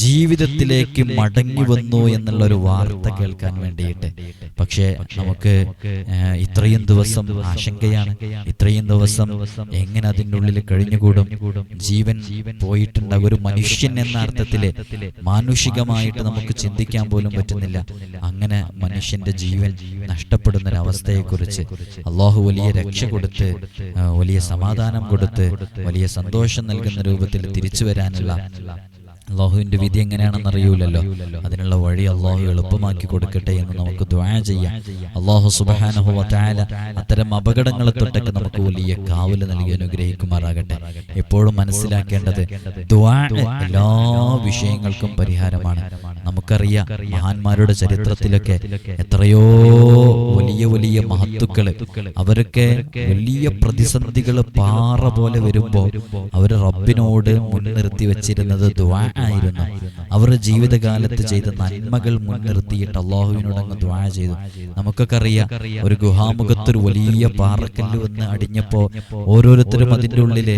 ജീവിതത്തിലേക്ക് മടങ്ങി വന്നു എന്നുള്ള ഒരു വാർത്ത കേൾക്കാൻ വേണ്ടിയിട്ട്. പക്ഷേ നമുക്ക് ഇത്രയും ദിവസം ആശങ്കയാണ്. ഇത്രയും ദിവസം എങ്ങനെ അതിന്റെ ഉള്ളിൽ കഴിഞ്ഞുകൂടും? ജീവൻ പോയിട്ടുണ്ട് ഒരു മനുഷ്യൻ എന്ന അർത്ഥത്തിൽ മാനുഷികമായിട്ട് നമുക്ക് ചിന്തിക്കാൻ പോലും പറ്റുന്നില്ല. അങ്ങനെ മനുഷ്യന്റെ ജീവൻ നഷ്ടപ്പെടുന്ന ഒരു അവസ്ഥയെക്കുറിച്ച് അള്ളാഹു വലിയ രക്ഷ കൊടുത്ത് വലിയ സമാധാനം കൊടുത്ത് വലിയ സന്തോഷം നൽകുന്ന രൂപത്തിൽ തിരിച്ചു വരാനുള്ള അള്ളാഹുവിന്റെ വിധി എങ്ങനെയാണെന്ന് അറിയൂലല്ലോ. അതിനുള്ള വഴി അള്ളാഹു എളുപ്പമാക്കി കൊടുക്കട്ടെ എന്ന് നമുക്ക് ദ്വാ ചെയ്യാം. അള്ളാഹു സുബാനഹു വതാല അത്തരം അപകടങ്ങളെ തൊട്ടൊക്കെ നമുക്ക് വലിയ കാവൽ നൽകി അനുഗ്രഹിക്കുമാറാകട്ടെ. എപ്പോഴും മനസ്സിലാക്കേണ്ടത് ദ്വാ എല്ലാ വിഷയങ്ങൾക്കും പരിഹാരമാണ്. നമുക്കറിയാം മഹാന്മാരുടെ ചരിത്രത്തിലൊക്കെ എത്രയോ വലിയ വലിയ മഹത്തുക്കൾ അവരൊക്കെ വലിയ പ്രതിസന്ധികൾ പാറ പോലെ വരുമ്പോൾ അവർ റബ്ബിനോട് മുൻനിർത്തി വെച്ചിരുന്നത് ദ്വാ ആയിരുന്നു. അവർ ജീവിതകാലത്ത് ചെയ്ത നന്മകൾ മുൻനിർത്തിയിട്ട് അള്ളാഹുവിനോട് അങ്ങ് ദ്വാഴ ചെയ്തു. നമുക്കൊക്കെ അറിയാം ഒരു ഗുഹാമുഖത്തൊരു വലിയ പാറക്കല്ല് വന്ന് അടിഞ്ഞപ്പോ ഓരോരുത്തരും അതിന്റെ ഉള്ളിൽ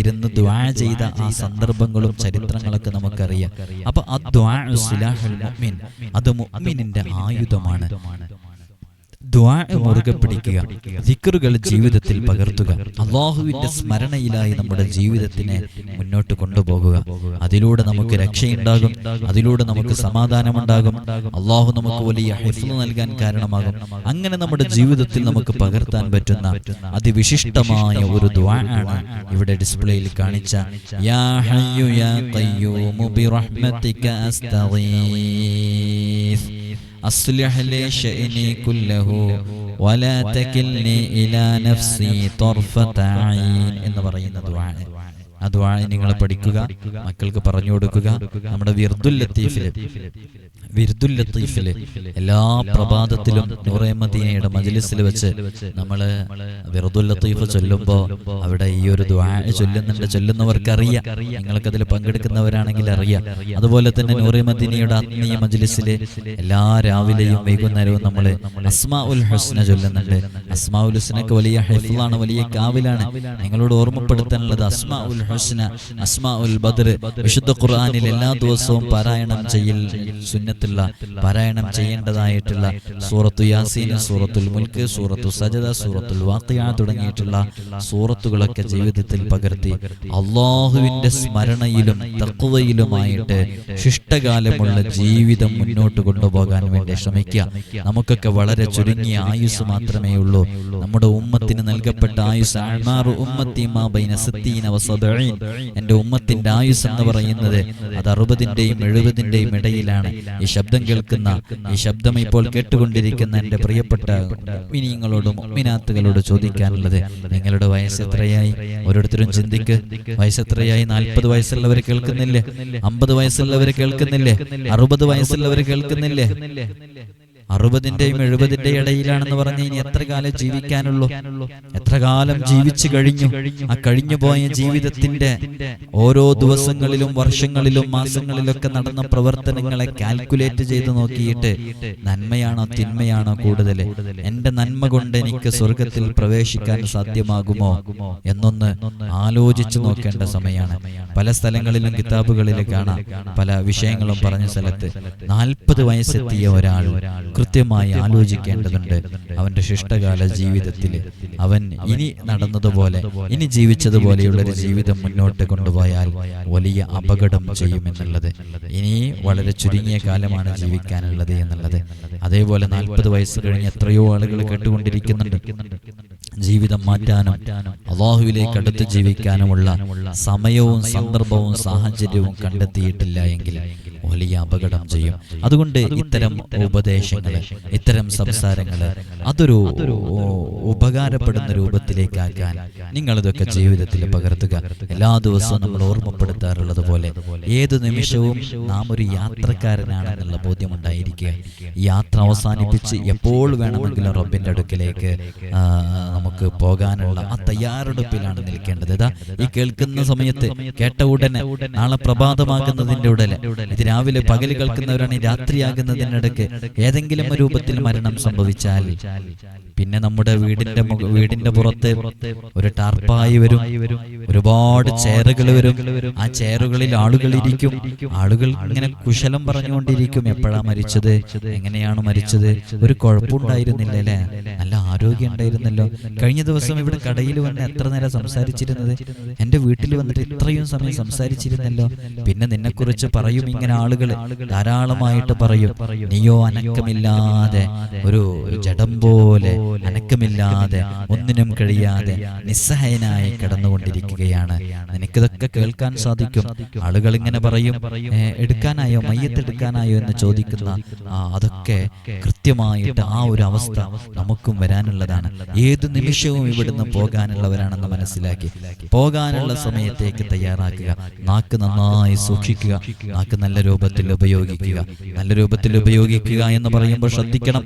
ഇരുന്ന് ദ്വാ ചെയ്ത ആ സന്ദർഭങ്ങളും ചരിത്രങ്ങളൊക്കെ നമുക്കറിയാം. അപ്പൊ ആ ദ്വാ സിലാഹുൽ മുഅ്മിൻ അത് മുഅ്മിനിന്റെ ആയുധമാണ്. മുറുകെ പിടിക്കുക. ദിക്കറുകൾ ജീവിതത്തിൽ പകർത്തുക. അള്ളാഹുവിന്റെ സ്മരണയിലായി നമ്മുടെ ജീവിതത്തിനെ മുന്നോട്ട് കൊണ്ടുപോകുക. അതിലൂടെ നമുക്ക് രക്ഷയുണ്ടാകും. അതിലൂടെ നമുക്ക് സമാധാനമുണ്ടാകും. അള്ളാഹു നമുക്ക് വലിയ ഹിഫ്ല് നൽകാൻ കാരണമാകും. അങ്ങനെ നമ്മുടെ ജീവിതത്തിൽ നമുക്ക് പകർത്താൻ പറ്റുന്ന അതിവിശിഷ്ടമായ ഒരു ദ്വാ ആണ് ഇവിടെ ഡിസ്പ്ലേയിൽ കാണിച്ച യാ ഹയ്യു യാ ഖയ്യൂമു ബിറഹ്മതിക അസ്തഗീസ്. أصلح لي شئني كله ولا تكلني إلى نفسي طرفة عين. إن برينا دعائك ആ ദുആ നിങ്ങൾ പഠിക്കുക മക്കൾക്ക് പറഞ്ഞു കൊടുക്കുക. നമ്മുടെ വിർദുൽ ലത്തീഫിൽ വിർദുൽ ലത്തീഫിൽ എല്ലാ പ്രഭാതത്തിലും നൂറേ മദീനയുടെ മജ്ലിസിൽ വെച്ച് നമ്മൾ വിർദുൽ ലത്തീഫ് ചൊല്ലുമ്പോൾ അവിടെ ഈ ഒരു ദുആ ചൊല്ലുന്നുണ്ട്. ചൊല്ലുന്നവർക്ക് അറിയാം നിങ്ങൾക്ക് അതിൽ പങ്കെടുക്കുന്നവരാണെങ്കിൽ അറിയാം. അതുപോലെ തന്നെ നൂറേ മദീനയുടെ ആത്മീയ മജ്ലിസിൽ എല്ലാ രാവിലെയും വൈകുന്നേരവും നമ്മൾ അസ്മാ ഉൽ ഹുസ്ന ചൊല്ലുന്നുണ്ട്. അസ്മാ ഉൽ ഹുസ്നക്ക് വലിയ ഹെഫിലാണ് വലിയ കാവിലാണ്. നിങ്ങളോട് ഓർമ്മപ്പെടുത്താനുള്ളത് അസ്മാ ഉൽ ഹുസ്ന അസ്മാ ഉൽ ബദർ വിശുദ്ധ ഖുർആനിൽ എല്ലാ ദിവസവും പാരായണം ചെയ്യൽ സുന്നത്തുള്ള പാരായണം ചെയ്യേണ്ടതായിട്ടുള്ള സൂറത്തു യാസീൻ സൂറത്തുൽ മുൽക്ക് സൂറത്തു സജദ സൂറത്തുൽ വാഖിയ തുടങ്ങിയിട്ടുള്ള സൂറത്തുകളൊക്കെ ജീവിതത്തിൽ പകർത്തി അള്ളാഹുവിന്റെ സ്മരണയിലും തക്കുവയിലുമായിട്ട് ശിഷ്ടകാലമുള്ള ജീവിതം മുന്നോട്ട് കൊണ്ടുപോകാൻ വേണ്ടി ശ്രമിക്കുക. നമുക്കൊക്കെ വളരെ ചുരുങ്ങിയ ആയുസ് മാത്രമേ ഉള്ളൂ. നമ്മുടെ ഉമ്മത്തിന് നൽകപ്പെട്ട ആയുസ് ഉമ്മത്തി മാ ബൈന സിത്തീന വസബഈൻ എന്റെ ഉമ്മത്തിന്റെ ആയുസ് എന്ന് പറയുന്നത് അത് അറുപതിന്റെയും എഴുപതിന്റെയും ഇടയിലാണ്. ഈ ശബ്ദം കേൾക്കുന്ന ഈ ശബ്ദം ഇപ്പോൾ കേട്ടുകൊണ്ടിരിക്കുന്ന എന്റെ പ്രിയപ്പെട്ട മിനിയങ്ങളോടും മിനാത്തുകളോട് ചോദിക്കാനുള്ളത് നിങ്ങളുടെ വയസ്സ് എത്രയായി? ഓരോരുത്തരും ചിന്തിക്ക്. വയസ്സ് എത്രയായി? നാൽപ്പത് വയസ്സുള്ളവർ കേൾക്കുന്നില്ലേ? അമ്പത് വയസ്സുള്ളവർ കേൾക്കുന്നില്ലേ? അറുപത് വയസ്സുള്ളവർ കേൾക്കുന്നില്ലേ? അറുപതിന്റെയും എഴുപതിന്റെ ഇടയിലാണെന്ന് പറഞ്ഞ് ഇനി എത്ര കാലം ജീവിക്കാനുള്ളൂ? എത്ര കാലം ജീവിച്ചു കഴിഞ്ഞു? ആ കഴിഞ്ഞു പോയ ജീവിതത്തിന്റെ ഓരോ ദിവസങ്ങളിലും വർഷങ്ങളിലും മാസങ്ങളിലൊക്കെ നടന്ന പ്രവർത്തനങ്ങളെ കാൽക്കുലേറ്റ് ചെയ്ത് നോക്കിയിട്ട് നന്മയാണോ തിന്മയാണോ കൂടുതൽ എന്റെ നന്മ കൊണ്ട് എനിക്ക് സ്വർഗത്തിൽ പ്രവേശിക്കാൻ സാധ്യമാകുമോ എന്നൊന്ന് ആലോചിച്ചു നോക്കേണ്ട സമയമാണ്. പല സ്ഥലങ്ങളിലും കിതാബുകളിൽ കാണാം. പല വിഷയങ്ങളും പറഞ്ഞ സ്ഥലത്ത് നാൽപ്പത് വയസ്സെത്തിയ ഒരാൾ കൃത്യമായി ആലോചിക്കേണ്ടതുണ്ട്. അവന്റെ ശിഷ്ടകാല ജീവിതത്തിൽ അവൻ ഇനി നടന്നതുപോലെ ഇനി ജീവിച്ചതുപോലെയുള്ള ഒരു ജീവിതം മുന്നോട്ട് കൊണ്ടുപോയാൽ വലിയ അപകടം ചെയ്യുമെന്നുള്ളത്. ഇനി വളരെ ചുരുങ്ങിയ കാലമാണ് ജീവിക്കാനുള്ളത് എന്നുള്ളത്. അതേപോലെ നാൽപ്പത് വയസ്സ് കഴിഞ്ഞ് എത്രയോ ആളുകൾ കേട്ടുകൊണ്ടിരിക്കുന്നുണ്ട്. ജീവിതം മാറ്റാനും അള്ളാഹുവിലേക്ക് അടുത്ത് ജീവിക്കാനുമുള്ള സമയവും സന്ദർഭവും സാഹചര്യവും കണ്ടെത്തിയിട്ടില്ല എങ്കിൽ വലിയ അപകടം ചെയ്യും. അതുകൊണ്ട് ഇത്തരം ഉപദേശങ്ങൾ ഇത്തരം സംസാരങ്ങൾ അതൊരു ഉപകാരപ്പെടുന്ന രൂപത്തിലേക്കാക്കാൻ നിങ്ങളിതൊക്കെ ജീവിതത്തിൽ പകർത്തുക. എല്ലാ ദിവസവും നമ്മൾ ഓർമ്മപ്പെടുത്താറുള്ളത് പോലെ ഏത് നിമിഷവും നാം ഒരു യാത്രക്കാരനാണെന്നുള്ള ബോധ്യമുണ്ടായിരിക്കുക. യാത്ര അവസാനിപ്പിച്ച് എപ്പോൾ വേണമെങ്കിലും റബ്ബിന്റെ അടുക്കിലേക്ക് നമുക്ക് പോകാനുള്ള ആ തയ്യാറെടുപ്പിലാണ് നിൽക്കേണ്ടത്. ഇതാ ഈ കേൾക്കുന്ന സമയത്ത് കേട്ട ഉടനെ നാളെ പ്രഭാതമാകുന്നതിന്റെ ഉടനെ ഇത് രാവിലെ പകൽ കേൾക്കുന്നവരാണ് രാത്രിയാകുന്നതിനിടയ്ക്ക് ഏതെങ്കിലും ഒരു രൂപത്തിൽ മരണം സംഭവിച്ചാൽ പിന്നെ നമ്മുടെ വീടിന്റെ വീടിന്റെ പുറത്ത് ഒരു ടാർപ്പായി വരും. ഒരുപാട് ചെയറുകൾ വരും. ആ ചെയറുകളിൽ ആളുകൾ ഇരിക്കും. ആളുകൾ ഇങ്ങനെ കുശലം പറഞ്ഞുകൊണ്ടിരിക്കും. എപ്പോഴാ മരിച്ചത്? എങ്ങനെയാണ് മരിച്ചത്? ഒരു കുഴപ്പമുണ്ടായിരുന്നില്ല അല്ലേ? നല്ല ആരോഗ്യം ഉണ്ടായിരുന്നല്ലോ. കഴിഞ്ഞ ദിവസം ഇവിടെ കടയിൽ വന്ന് എത്ര നേരം സംസാരിച്ചിരുന്നത്? എന്റെ വീട്ടിൽ വന്നിട്ട് ഇത്രയും സമയം സംസാരിച്ചിരുന്നല്ലോ. പിന്നെ നിന്നെക്കുറിച്ച് പറയും ഇങ്ങനെ ആളുകൾ. ധാരാളമായിട്ട് പറയും. നീയോ അനക്കമില്ലാതെ ഒരു ജഡം പോലെ അനക്കമില്ലാതെ ഒന്നിനും കഴിയാതെ നിസ്സഹായനായി കിടന്നുകൊണ്ടിരിക്കുകയാണ്. നിനക്കിതൊക്കെ കേൾക്കാൻ സാധിക്കും. ആളുകൾ ഇങ്ങനെ പറയും എടുക്കാനായോ? മയ്യത്തെടുക്കാനായോ? എന്ന് ചോദിക്കുന്ന അതൊക്കെ കൃത്യമായിട്ട് ആ ഒരു അവസ്ഥ നമുക്കും വരാനുള്ളതാണ്. ഏത് നിമിഷവും ഇവിടുന്ന് പോകാനുള്ളവരാണെന്ന് മനസ്സിലാക്കി. പോകാനുള്ള സമയത്തേക്ക് തയ്യാറാക്കുക. നാക്ക് നന്നായി സൂക്ഷിക്കുക. നാക്ക് നല്ല രൂപത്തിൽ ഉപയോഗിക്കുക. നല്ല രൂപത്തിൽ ഉപയോഗിക്കുക എന്ന് പറയുമ്പോൾ ശ്രദ്ധിക്കണം.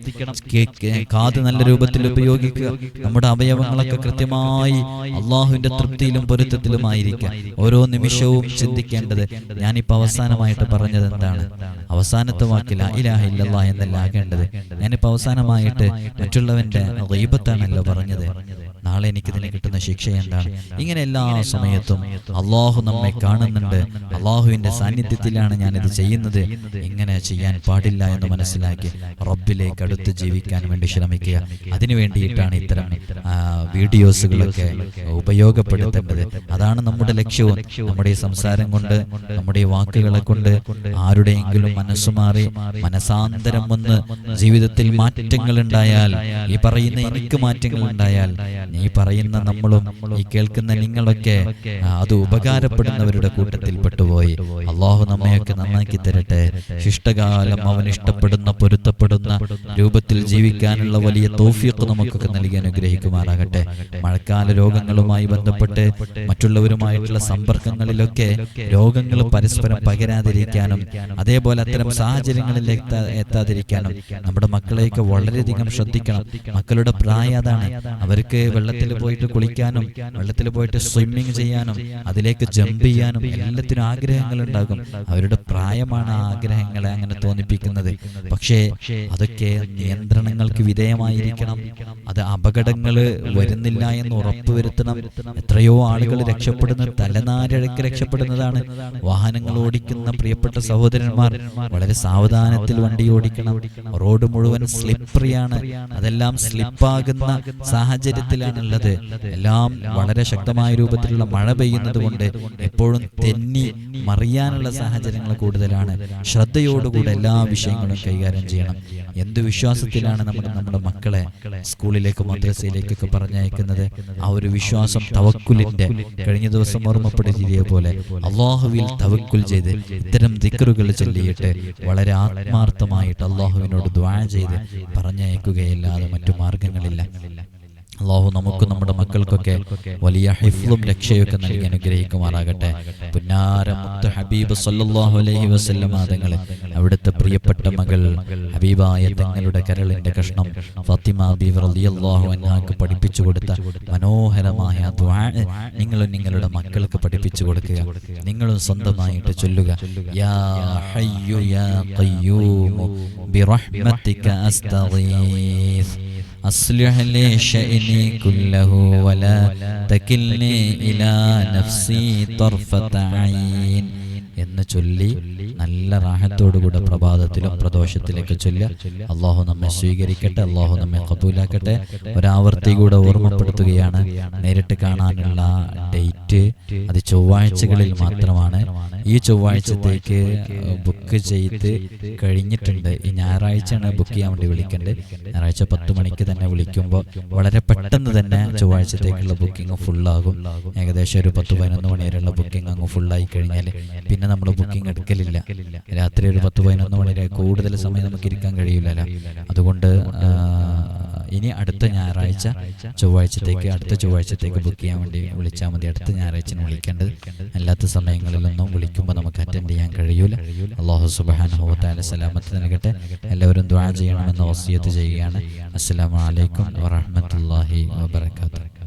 കേ- കേ- കാത് നല്ല രൂപത്തിൽ ഉപയോഗിക്കുക. നമ്മുടെ അവയവങ്ങളൊക്കെ കൃത്യമായി അള്ളാഹുവിന്റെ തൃപ്തിയിലും പൊരുത്തത്തിലുമായിരിക്കാം ഓരോ നിമിഷവും ചിന്തിക്കേണ്ടത് ഞാനിപ്പോ അവസാനമായിട്ട് പറഞ്ഞത് എന്താണ്? അവസാനത്തെ വാക്കില ഇലാഹ ഇല്ലല്ലാ എന്നല്ല ആകേണ്ടത് ഞാനിപ്പോ അവസാനമായിട്ട് മറ്റുള്ളവന്റെ ദൈവത്താണല്ലോ പറഞ്ഞത്. നാളെ എനിക്കിതിന് കിട്ടുന്ന ശിക്ഷ എന്താണ്? ഇങ്ങനെ എല്ലാ സമയത്തും അള്ളാഹു നമ്മെ കാണുന്നുണ്ട്. അള്ളാഹുവിന്റെ സാന്നിധ്യത്തിലാണ് ഞാൻ ഇത് ചെയ്യുന്നത്. ഇങ്ങനെ ചെയ്യാൻ പാടില്ല എന്ന് മനസ്സിലാക്കി റബ്ബിലേക്ക് അടുത്ത് ജീവിക്കാൻ വേണ്ടി ശ്രമിക്കുക. അതിനു വേണ്ടിയിട്ടാണ് ഇത്തരം വീഡിയോസുകളൊക്കെ ഉപയോഗപ്പെടുത്തേണ്ടത്. അതാണ് നമ്മുടെ ലക്ഷ്യവും. നമ്മുടെ സംസാരം കൊണ്ട് നമ്മുടെ വാക്കുകളെ കൊണ്ട് ആരുടെയെങ്കിലും മനസ്സു മാറി മനസാന്തരം വന്ന് ജീവിതത്തിൽ മാറ്റങ്ങൾ ഉണ്ടായാൽ ഈ പറയുന്ന എനിക്ക് മാറ്റങ്ങൾ ഉണ്ടായാൽ ഈ പറയുന്ന നമ്മളും ഈ കേൾക്കുന്ന നിങ്ങളൊക്കെ അത് ഉപകാരപ്പെടുന്നവരുടെ കൂട്ടത്തിൽ പെട്ടുപോയി. അള്ളാഹു നമ്മയൊക്കെ നന്നാക്കി തരട്ടെ. ശിഷ്ടകാലം അവൻ ഇഷ്ടപ്പെടുന്ന പൊരുത്തപ്പെടുന്ന രൂപത്തിൽ ജീവിക്കാനുള്ള വലിയ തോഫിയൊക്കെ നമുക്കൊക്കെ നൽകി അനുഗ്രഹിക്കുമാറാകട്ടെ. മഴക്കാല രോഗങ്ങളുമായി ബന്ധപ്പെട്ട് മറ്റുള്ളവരുമായിട്ടുള്ള സമ്പർക്കങ്ങളിലൊക്കെ രോഗങ്ങൾ പരസ്പരം പകരാതിരിക്കാനും അതേപോലെ അത്തരം സാഹചര്യങ്ങളിൽ എത്താതിരിക്കാനും നമ്മുടെ മക്കളെയൊക്കെ വളരെയധികം ശ്രദ്ധിക്കണം. മക്കളുടെ പ്രായം അതാണ്. അവർക്ക് വെള്ളത്തിൽ പോയിട്ട് കുളിക്കാനും വെള്ളത്തിൽ പോയിട്ട് സ്വിമ്മിങ് ചെയ്യാനും അതിലേക്ക് ജമ്പ് ചെയ്യാനും എല്ലാത്തിനും ആഗ്രഹങ്ങൾ ഉണ്ടാകും. അവരുടെ പ്രായമാണ് ആ ആഗ്രഹങ്ങളെ അങ്ങനെ തോന്നിപ്പിക്കുന്നത്. പക്ഷേ അതൊക്കെ നിയന്ത്രണങ്ങൾക്ക് വിധേയമായിരിക്കണം. അത് അപകടങ്ങൾ വരുന്നില്ല എന്ന് ഉറപ്പുവരുത്തണം. എത്രയോ ആളുകൾ രക്ഷപ്പെടുന്ന തലനാരിഴക്ക് രക്ഷപ്പെടുന്നതാണ്. വാഹനങ്ങൾ ഓടിക്കുന്ന പ്രിയപ്പെട്ട സഹോദരന്മാർ വളരെ സാവധാനത്തിൽ വണ്ടി ഓടിക്കണം. റോഡ് മുഴുവൻ സ്ലിപ്പറിയാണ് അതെല്ലാം സ്ലിപ്പാകുന്ന സാഹചര്യത്തിലാണുള്ളത് എല്ലാം വളരെ ശക്തമായ രൂപത്തിലുള്ള മഴ പെയ്യുന്നത് കൊണ്ട് എപ്പോഴും തെന്നി മറിയാനുള്ള സാഹചര്യങ്ങൾ കൂടുതലാണ്. ശ്രദ്ധയോടുകൂടെ എല്ലാ വിഷയങ്ങളും കൈകാര്യം ചെയ്യണം. എന്ത് വിശ്വാസത്തിലാണ് നമ്മൾ നമ്മുടെ മക്കളെ സ്കൂളിലേക്ക് മദ്രസയിലേക്കൊക്കെ പറഞ്ഞയക്കുന്നത്? ആ ഒരു വിശ്വാസം തവക്കുലിന്റെ കഴിഞ്ഞ ദിവസം ഓർമ്മപ്പെടുത്തിയ പോലെ അള്ളാഹുവിൽ തവക്കുൽ ചെയ്ത് ഇത്തരം ദിക്കറുകൾ ചൊല്ലിയിട്ട് വളരെ ആത്മാർത്ഥമായിട്ട് അള്ളാഹുവിനോട് ദ്വാ ചെയ്ത് പറഞ്ഞയക്കുകയല്ലാതെ മറ്റു മാർഗങ്ങളില്ല അള്ളാഹു നമുക്ക് നമ്മുടെ മക്കൾക്കൊക്കെ വലിയ ഹിഫ്ലും രക്ഷയൊക്കെ നൽകി അനുഗ്രഹിക്കുമാറാകട്ടെ. പുന്നാര മുത്ത് ഹബീബ് സല്ലല്ലാഹു അലൈഹി വസ്ല്ലം തങ്ങളെ അവിടുത്തെ പ്രിയപ്പെട്ട മകൾ ഹബീബായ തങ്ങളുടെ കരളിന്റെ കഷ്ണം ഫാത്തിമ ബീവി റളിയല്ലാഹു അൻഹാക്ക് പഠിപ്പിച്ചു കൊടുത്ത മനോഹരമായ നിങ്ങളും നിങ്ങളുടെ മക്കൾക്ക് പഠിപ്പിച്ചു കൊടുക്കുക. നിങ്ങളും സ്വന്തമായിട്ട് ചൊല്ലുക. യാ ഹയ്യു യാ ഖയ്യൂമു ബിറഹ്മതിക അസ്തഗീസ്. أصلح لي شأني كله ولا تكلني إلى نفسي طرفة عين. എന്ന് ചൊല്ലി നല്ല റാഹത്തോടുകൂടെ പ്രഭാതത്തിലും പ്രദോഷത്തിലേക്ക് ചൊല്ലുക. അള്ളാഹു നമ്മെ സ്വീകരിക്കട്ടെ അള്ളാഹു നമ്മെ കബൂലാക്കട്ടെ ഒരാവർത്തി കൂടെ ഓർമ്മപ്പെടുത്തുകയാണ്. നേരിട്ട് കാണാനുള്ള ഡേറ്റ് അത് ചൊവ്വാഴ്ചകളിൽ മാത്രമാണ്. ഈ ചൊവ്വാഴ്ചത്തേക്ക് ബുക്ക് ചെയ്ത് കഴിഞ്ഞിട്ടുണ്ട്. ഈ ഞായറാഴ്ചയാണ് ബുക്ക് ചെയ്യാൻ വേണ്ടി വിളിക്കേണ്ടത്. ഞായറാഴ്ച പത്ത് മണിക്ക് തന്നെ വിളിക്കുമ്പോൾ വളരെ പെട്ടെന്ന് തന്നെ ചൊവ്വാഴ്ചത്തേക്കുള്ള ബുക്കിംഗ് ഫുള്ളാകും ഏകദേശം ഒരു പത്ത് പതിനൊന്ന് മണി വരെയുള്ള ബുക്കിംഗ് അങ്ങ് ഫുള്ളായി കഴിഞ്ഞാൽ പിന്നെ നമ്മൾ ബുക്കിംഗ് എടുക്കലില്ല. രാത്രി ഒരു പത്ത് പതിനൊന്ന് മണിവരെ കൂടുതൽ സമയം നമുക്ക് ഇരിക്കാൻ കഴിയില്ലല്ലോ. അതുകൊണ്ട് ഇനി അടുത്ത ഞായറാഴ്ച ചൊവ്വാഴ്ചത്തേക്ക് അടുത്ത ചൊവ്വാഴ്ചത്തേക്ക് ബുക്ക് ചെയ്യാൻ വേണ്ടി വിളിച്ചാൽ മതി. അടുത്ത ഞായറാഴ്ചയാണ് വിളിക്കേണ്ടത് അല്ലാത്ത സമയങ്ങളിലൊന്നും വിളിക്കുമ്പോൾ നമുക്ക് അറ്റൻഡ് ചെയ്യാൻ കഴിയൂല. അള്ളാഹു സുബാന സലാമത്ത് നൽകട്ടെ. എല്ലാവരും ദ്വാ ചെയ്യണമെന്ന് വസിയത്ത് ചെയ്യുകയാണ്. അസ്സലാമു അലൈക്കും വറഹ്മത്തുള്ളാഹി വബറകാതുഹു.